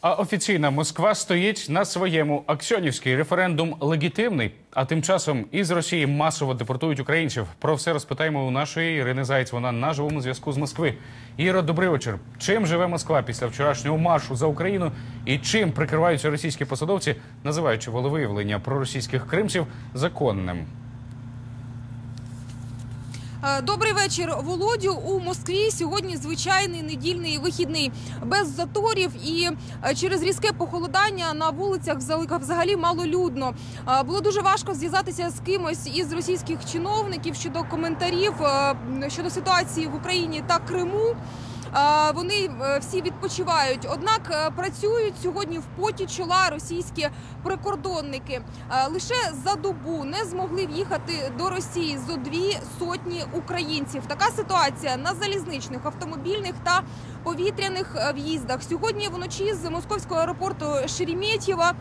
А офіційна Москва стоїть на своєму. Аксьонівський референдум легітимний. А тим часом із Росії масово депортують українців. Про все розпитаємо у нашої Ірини Заєць. Вона на живому зв'язку з Москви. Іро, добрий вечір. Чим живе Москва після вчорашнього маршу за Україну? І чим прикриваються російські посадовці, називаючи волевиявлення проросійських кримців законним? Е, Добрий вечір, Володю. У Москві сьогодні звичайний недільний вихідний без заторів і е, через різке похолодання на вулицях взагалі- малолюдно. Е, Було дуже важко зв'язатися з кимось із російських чиновників щодо коментарів щодо ситуації в Україні та Криму. Вони е, всі відпочивають, однак е, працюють сьогодні в поті чола російські прикордонники. Е, Лише за добу не змогли в'їхати до Росії зо дві сотні українців. Така ситуація на залізничних, автомобільних та повітряних в'їздах. Сьогодні вночі з московського аеропорту Шереметьєва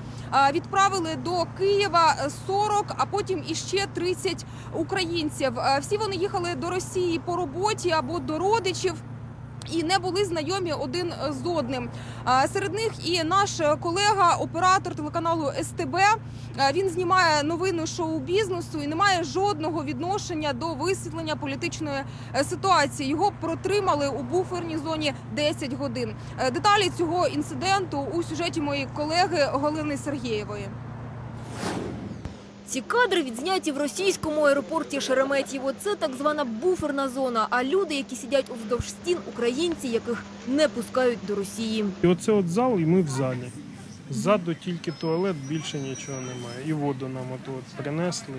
відправили до Києва е, 40, а потім іще 30 українців. Всі вони їхали до Росії по роботі або до родичів і не були знайомі один з одним. Серед них і наш колега, оператор телеканалу СТБ. Він знімає новини шоу-бізнесу і не має жодного відношення до висвітлення політичної е, ситуації. Його протримали у буферній зоні 10 годин. Е, Деталі цього інциденту у сюжеті моєї колеги Галини Сергієвої. Ці кадри відзняті в російському аеропорті Шереметьєво. Це так звана буферна зона. А люди, які сидять уздовж стін, українці, яких не пускають до Росії. І оце от зал, і ми в залі. Ззаду тільки туалет, більше нічого немає. І воду нам от, от принесли,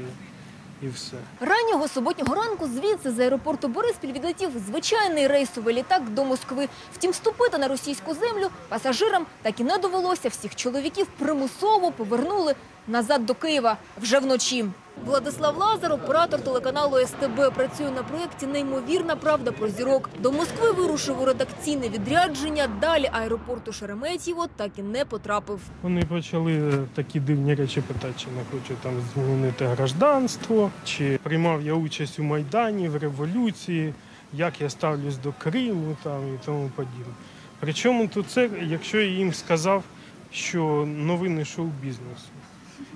і все. Раннього суботнього ранку звідси з аеропорту Бориспіль відлетів звичайний рейсовий літак до Москви. Втім, вступити на російську землю пасажирам так і не довелося. Всіх чоловіків примусово повернули назад до Києва вже вночі. Владислав Лазар, оператор телеканалу СТБ, працює на проєкті Неймовірна правда про зірок. До Москви вирушив у редакційне відрядження. Далі аеропорту Шереметьєво так і не потрапив. Вони почали е, такі дивні речі питати, чи не хочу там змінити гражданство, чи приймав я участь у Майдані, в революції, як я ставлюсь до Криму там, і тому подібне. Причому тут це, якщо я їм сказав, що новини шоу-бізнесу.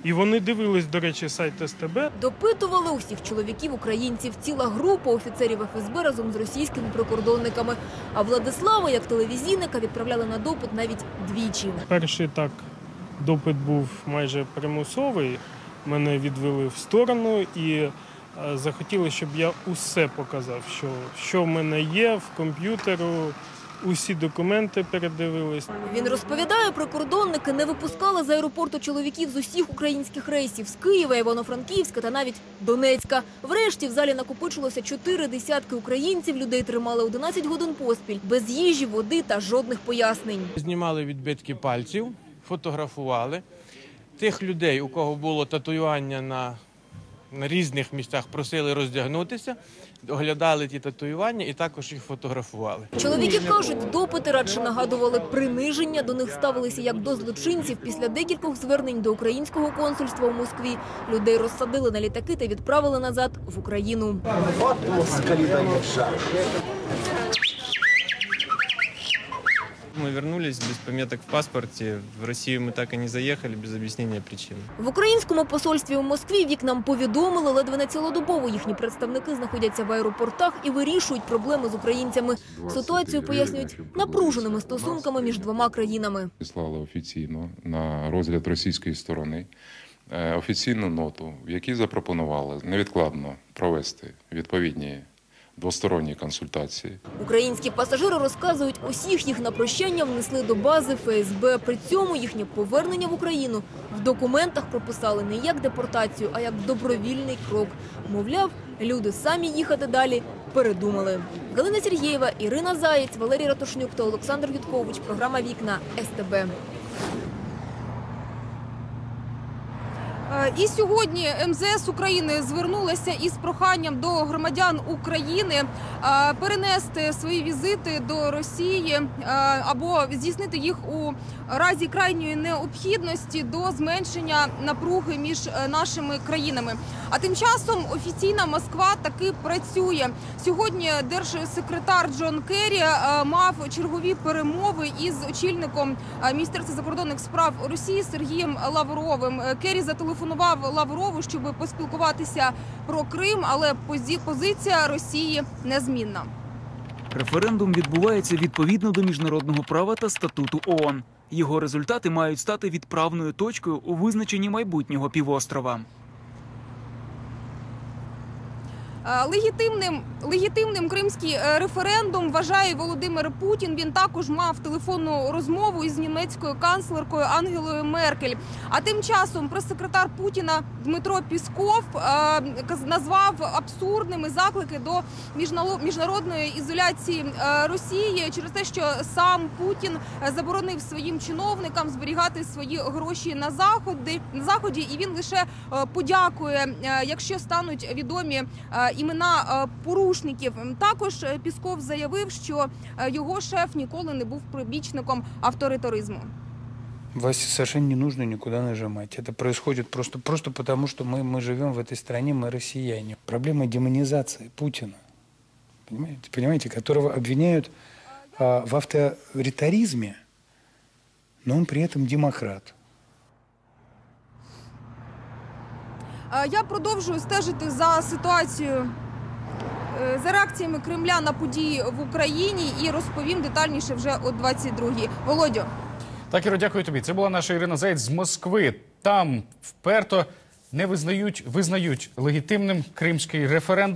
І вони дивились, до речі, сайт СТБ, Допитували усіх чоловіків українців. Ціла група офіцерів ФСБ разом з російськими прикордонниками. А Владислава, як телевізійника, відправляли на допит навіть двічі. Перший так допит був майже примусовий. Мене відвели в сторону і е, захотіли, щоб я усе показав, що, що в мене є в комп'ютеру, усі документи передивились. Він розповідає, прикордонники не випускали з аеропорту чоловіків з усіх українських рейсів з Києва, Івано-Франківська та навіть Донецька. Врешті в залі накопичилося чотири десятки українців. Людей тримали 11 годин поспіль без їжі, води та жодних пояснень. Знімали відбитки пальців, фотографували. Тих людей, у кого було татуювання на, на різних місцях, просили роздягнутися, оглядали ті татуювання і також їх фотографували. Чоловіки кажуть, допити радше нагадували приниження. До них ставилися як до злочинців. Після декількох звернень до українського консульства у Москві людей розсадили на літаки та відправили назад в Україну. Мы вернулись без пометок в паспорте. В Россию мы так и не заехали без объяснения причин. В українському посольстві у Москві вікнам повідомили, ледве не цілодобово їхні представники знаходяться в аеропортах і вирішують проблеми з українцями. Ситуацію пояснюють напруженими стосунками між двома країнами. Прислали офіційно на розгляд російської сторони е, офіційну ноту, в якій запропонували невідкладно провести відповідні двосторонні консультації Українські пасажири розказують, усіх їх на прощання внесли до бази ФСБ. При цьому їхнє повернення в Україну в документах прописали не як депортацію, а як добровільний крок. Мовляв, люди самі їхати далі передумали. Галина Сергієва, Ірина Заєць, Валерій Ратушнюк та Олександр Віткович. Програма Вікна СТБ. І сьогодні МЗС України звернулася із проханням до громадян України е, перенести свої візити до Росії е, або здійснити їх у разі крайньої необхідності до зменшення напруги між е, нашими країнами. А тим часом офіційна Москва таки працює. Сьогодні держсекретар Джон Керрі е, мав чергові перемови із очільником е, Міністерства закордонних справ Росії Сергієм Лавровим. Е, Керрі зателефонував Лаврову, щоб поспілкуватися про Крим, але позиція Росії незмінна. Референдум відбувається відповідно до міжнародного права та статуту ООН. Його результати мають стати відправною точкою у визначенні майбутнього півострова. Легітимним легітимним кримський е, референдум вважає Володимир Путін. Він також мав телефонну розмову із німецькою канцлеркою Ангелою Меркель. А тим часом прес-секретар Путіна Дмитро Пісков е, назвав абсурдними заклики до міжнародної ізоляції е, Росії через те, що сам Путін е, заборонив своїм чиновникам зберігати свої гроші на заходи на заході, і він лише е, подякує, е, якщо стануть відомі е, імена е, порушників. Також е, Пісков заявив, що е, його шеф ніколи не був прибічником авторитаризму. Власти совершенно не нужно никуда нажимать. Это происходит просто, просто потому, что мы, мы живем в этой стране, мы россияне. Проблема демонизации Путина, понимаете, понимаете которого обвиняют а, в авторитаризме, но он при этом демократ. Я продовжую стежити за ситуацією. е, За реакціями Кремля на події в Україні і розповім детальніше вже о 22-й. Володю. Так, Іро, дякую тобі. Це була наша Ірина Заєць з Москви. Там вперто не визнають, визнають легітимним кримський референдум.